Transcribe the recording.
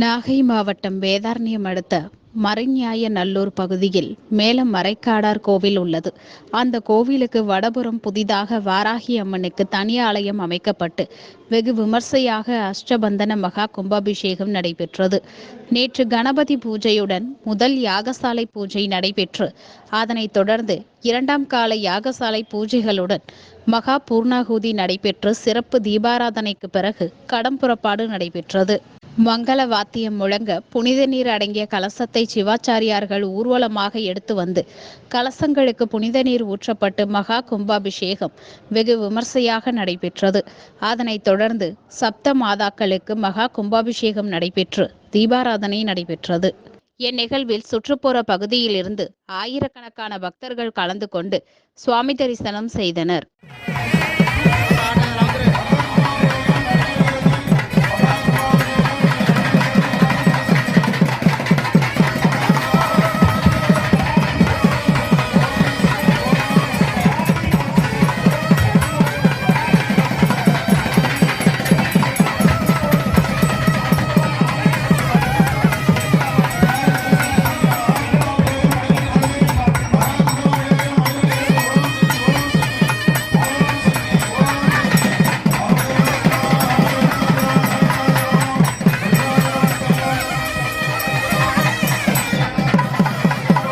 நாகை மாவட்டம் வேதாரண்யம் அடுத்த மறைஞாய நல்லூர் பகுதியில் மேலம் மறைக்காடார் கோவில் உள்ளது. அந்த கோவிலுக்கு வடபுறம் புதிதாக வாராகி அம்மனுக்கு தனி ஆலயம் அமைக்கப்பட்டு வெகு விமர்சையாக அஷ்டபந்தன மகா கும்பாபிஷேகம் நடைபெற்றது. நேற்று கணபதி பூஜையுடன் முதல் யாகசாலை பூஜை நடைபெற்று அதனைத் தொடர்ந்து இரண்டாம் கால யாகசாலை பூஜைகளுடன் மகா பூர்ணாகுதி நடைபெற்று சிறப்பு தீபாராதனைக்கு பிறகு கடம் புறப்பாடு நடைபெற்றது. மங்கள வாத்தியம் முழங்க புனித நீர் அடங்கிய கலசத்தை சிவாச்சாரியார்கள் ஊர்வலமாக எடுத்து வந்து கலசங்களுக்கு புனித நீர் ஊற்றப்பட்டு மகா கும்பாபிஷேகம் வெகு விமர்சையாக நடைபெற்றது. அதனைத் தொடர்ந்து சப்த மாதாக்களுக்கு மகா கும்பாபிஷேகம் நடைபெற்று தீபாராதனை நடைபெற்றது. இந்நிகழ்வில் சுற்றுப்புற பகுதியிலிருந்து ஆயிரக்கணக்கான பக்தர்கள் கலந்து கொண்டு சுவாமி தரிசனம் செய்தனர்.